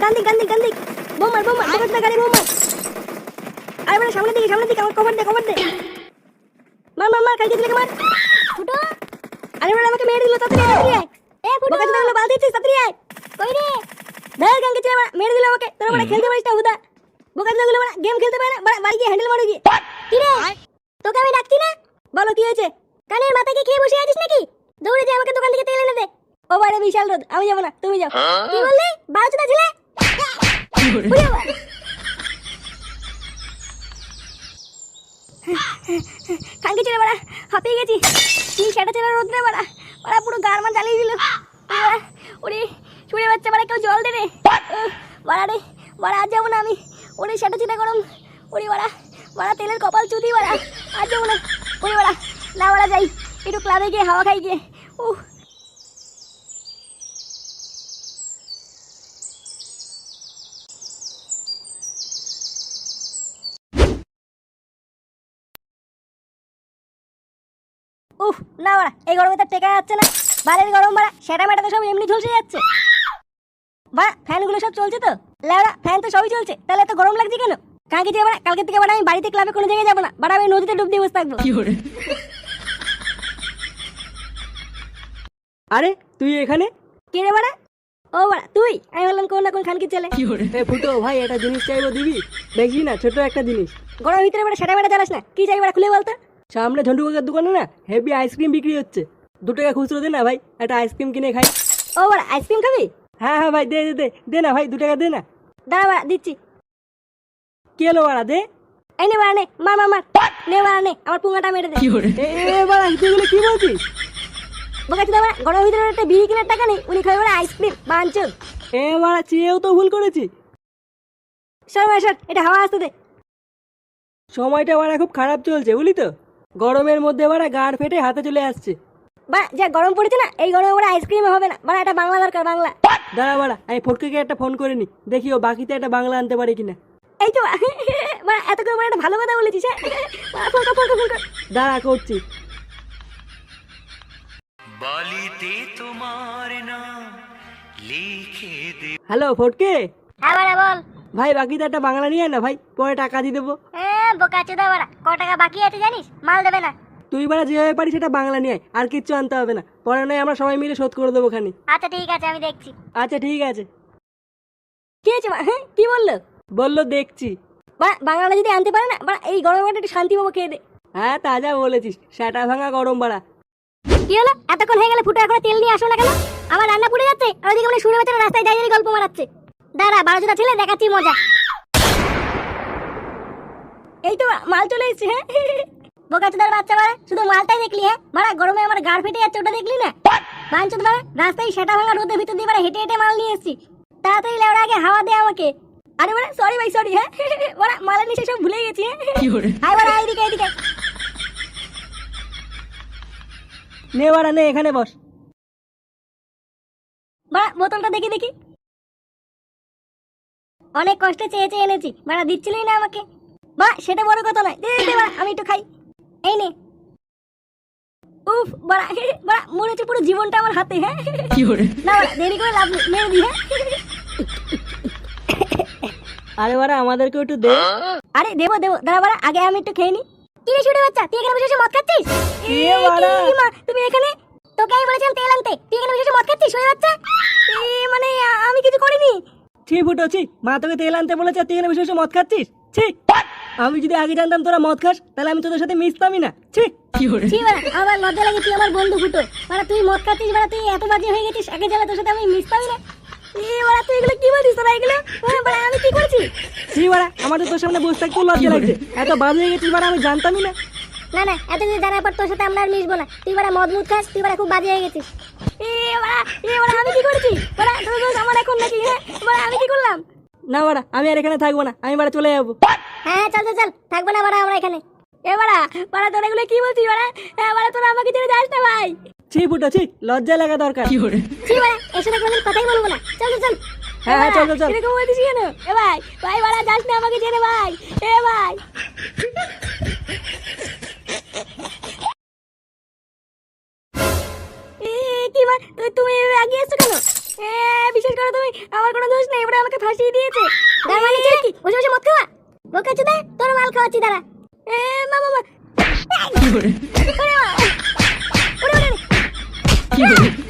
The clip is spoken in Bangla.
গান দিক গান দিক গান দিক বোম মার বোম মার বোকার চোদা গাড়ি বোম মার আরে বড় সামনে দিকে সামনে দিকে আমার কভার দে কভার দে। মার মার মার কালকে দিলে মার ফুটো। আরে বড় আমাকে মেরে দিল তাড়াতাড়ি আয় এ ফুটো। বোকার চোদা গুলো বাল দিয়েছিস তাড়াতাড়ি আয়। কই রে? ধর গান কে মেরে দিল আমাকে। তোরা বড় খেলতে পারিস না হুদা। চোদা গুলো বড় গেম খেলতে পারে না বড় বাড়ি গিয়ে হ্যান্ডেল মারো গিয়ে। কি রে? তোকে আমি ডাকছি না? বলো কি হয়েছে? কানের মাথায় কি খেয়ে বসে আছিস নাকি? দৌড়ে যা আমাকে দোকান থেকে তেল এনে দে। ও বাইরে বিশাল রোদ আমি যাব না তুমি যাও। কি বললি বারোচোদা ছেলে উড়ে বাবা। খাঙ্কি ছেলে বাড়া হাঁপিয়ে গেছি কি সেটা ছেলে রোদ রে বাড়া। বাড়া, পুরো গারমান জ্বালিয়ে দিল। ওরে, ছুড়ে বাচ্চা, বাড়া, কেউ জল দে রে বাড়া রে, বাড়া, আজ যাব না আমি। ওরে, সেটা চিন্তা গরম। ওরে, বাড়া বাড়া, তেলের কপাল চুদি, বাড়া। আজ যাব না। ওরে, বাড়া, না, বাড়া, যাই। একটু ক্লাবে গিয়ে হাওয়া খাই গিয়ে। উহ উফ না বাড়া এই গরমে তো টেকা যাচ্ছে না। বালের গরম বাড়া সেটা মেটাতে সব এমনি ঝলসে যাচ্ছে। বা ফ্যানগুলো সব চলছে তো? লেওড়া ফ্যান তো সবই চলছে তাহলে এত গরম লাগছে কেন? বাড়া কালকে থেকে বাড়া আমি বাড়িতে ক্লাবে কোনো জায়গায় যাব না। বাড়া আমি নদীতে ডুব দিয়ে বসে থাকব। আরে তুই এখানে? কে রে বাড়া? ও বাড়া তুই? আমি বললাম কোন না কোন খানকি এ ফুটো ভাই একটা জিনিস চাইব দিবি? দেখবি না ছোট একটা জিনিস। গরমের ভিতরে বাড়া সেটা মেটা চালাস না। কি চাই বাড়া খুলে বলতো সামনে ঝন্টু কাকার দোকানে না হেভি আইসক্রিম বিক্রি হচ্ছে। দু টাকা খুচরো দে না ভাই একটা আইসক্রিম কিনে খাই। ও বাড়া আইসক্রিম খাবি? হ্যাঁ হ্যাঁ ভাই দে দে দে দে না ভাই দু টাকা দে না। দাঁড়া বাড়া দিচ্ছি। কে এলো বাড়া দে? এই নে বাড়া নে মার মার মার। নে বাড়া নে আমার পুঙ্গাটা মেরে দে। এ বাড়া তুই এগুলো কি বলছিস? বোকা চুদা বাড়া গরমের ভিতরে একটা বিড়ি কেনার টাকা নেই উনি খাবে বাড়া আইসক্রিম বাঞ্চুর এ বাড়া চেয়েও তো ভুল করেছি। সর বাড়া সর এটা হাওয়া আসতে দে। সময়টা বাড়া খুব খারাপ চলছে বুঝলি তো? গরমের মধ্যে বাড়া গাড় ফেটে হাতে চলে আসছে। বা যা গরম পড়েছে না এই গরমে ওরা আইসক্রিম হবে না। বাড়া এটা বাংলা দরকার বাংলা। দাঁড়া বাড়া আমি ফটকে একটা ফোন করে নি। দেখি ও বাকিতে একটা বাংলা আনতে পারে কিনা। এই তো বাড়া এত করে বাড়া একটা ভালো কথা বলেছিস হ্যাঁ? ফোন কর ফোন কর ফোন কর। দাঁড়া করছি। বালিতে তোমার নাম লিখে দে। হ্যালো ফটকে। হ্যাঁ বাড়া বল। ভাই বাকিতে একটা বাংলা নিয়ে না ভাই। পরে টাকা দিয়ে দেবো। হ্যাঁ বোকা চুদা বাড়া। ক টাকা বাকি আছে জানিস? মাল দেবে না। তুই বাড়া যেভাবে পারিস সেটা বাংলা নিয়ে আয়। আর কিচ্ছু আনতে হবে না। পরে নয় আমরা সবাই মিলে শোধ করে দেবো খানি আচ্ছা ঠিক আছে আমি দেখছি। আচ্ছা ঠিক আছে। কি হয়েছে মা? হ্যাঁ কি বলল? বলল দেখছি। বা বাংলা যদি আনতে পারে না বাড়া এই গরমে একটু শান্তি পাবো খেয়ে দে। হ্যাঁ তাজা বলেছিস। সেটা ভাঙা গরম বাড়া। কি হলো? এতক্ষণ হয়ে গেলে ফুটো এখন তেল নিয়ে আসো না কেন? আমার রান্না পুড়ে যাচ্ছে আর ওদিকে বলে শুনে বেচারা রাস্তায় দাঁড়িয়ে দাঁড়িয়ে গল্প মারাচ্ছে। দাঁড়া বারো জোড়া ছেলে দেখাচ্ছি মজা। এই তো মাল চলে এসেছে হ্যাঁ? বোকাচোদার বাচ্চা বাড়া শুধু মালটাই দেখলি হ্যাঁ? বাড়া গরমে আমার গাড় ফেটে যাচ্ছে ওটা দেখলি না? বাঞ্চত বাড়া রাস্তায় সেটা ভাঙা রোদের ভিতর দিয়ে বাড়া হেঁটে হেঁটে মাল নিয়ে এসেছি। তাড়াতাড়ি লেওড়া আগে হাওয়া দে আমাকে। আরে বাড়া সরি ভাই সরি হ্যাঁ? বাড়া মালের নিচে সব ভুলে গেছি হ্যাঁ? আয় বাড়া এইদিকে এইদিকে। নে বাড়া নে এখানে বস। বাড়া বোতলটা দেখি দেখি। অনেক কষ্টে চেয়ে চেয়ে এনেছি। বাড়া দিচ্ছিলই না আমাকে। বা সেটা বড় কথা নয়। দে বাড়া আমি একটু খাই। এই নে। উফ বাড়া বাড়া মনে হচ্ছে পুরো জীবনটা আমার হাতে হ্যাঁ। না বাড়া দেরি করে লাভ নেই মেরে দি হ্যাঁ। আরে বাড়া আমাদেরকে একটু দে। আরে দেবো দেবো দাঁড়া বাড়া আগে আমি একটু খেয়ে নি। কি রে শুনে বাচ্চা তুই এখানে বসে বসে মদ খাচ্ছিস? এ এ, বাড়া। মা তুমি এখানে? তোকে আমি বলেছিলাম তেল আনতে। তুই এখানে বসে বসে মদ খাচ্ছিস শুনে বাচ্চা? এ মানে আমি কিছু করিনি। ছি ফুটো ছি। মা তোকে তেল আনতে বলেছে তুই এখানে বসে বসে মদ খাচ্ছিস? ছি। আমি যদি আগে জানতাম তোরা মদ খাস তাহলে আমি তোদের সাথে মিশতামই না। ছি। ছি বাড়া আমার লজ্জা লাগে তুই আমার বন্ধু ফুটো। বাড়া তুই মদ খাচ্ছিস বাড়া তুই এত বাজে হয়ে গেছিস আগে জানা তোর সাথে আমি মিশতামই না। তুই এগুলো কি বলছিস তোরা এগুলো? আমি কি করছি? ছি বাড়া আমার তো তোর সামনে বসে থাকতেও লজ্জা লাগছে। এত বাজে হয়ে গেছিস বাড়া আমি জানতামই না। না না এত কিছু জানার পর তোর সাথে আমরা আর মিশবো না। তুই বাড়া মদ মুদ খাস তুই বাড়া খুব বাজে হয়ে গেছিস এ বাড়া এ বাড়া আমি কি করেছি বাড়া তোর দোষ আমার এখন নাকি হ্যাঁ বাড়া আমি কি করলাম না বাড়া আমি আর এখানে থাকব না আমি বাড়া চলে যাব। হ্যাঁ চল চল চল থাকব না বাড়া আমরা এখানে। এ বাড়া বাড়া তোরা এগুলো কি বলছিস বাড়া? হ্যাঁ বাড়া তোরা আমাকে ছেড়ে যাস না ভাই। ছি ফুটো ছি লজ্জা লাগা দরকার। ছি বাড়া এর সাথে কোনোদিন কথাই বলব না। চল চল চল। হ্যাঁ, হ্যাঁ, চল, চল, চল। এরকম বলছিস কেন? এ ভাই ভাই বাড়া যাস না আমাকে ছেড়ে ভাই। এ ভাই। এ কি মা তুমি এসছো কেন? এ, বিশ্বাস করো তুমি আমার কোনো দোষ নেই এবারে আমাকে ফাঁসিয়ে দিয়েছে। তার মানে কি? বসে বসে মদ খাওয়া? বোকা চুদা তোর মাল খাওয়াচ্ছি দাঁড়া। এ মা মা মা। ওরে মা ওরে ওরে ওরে।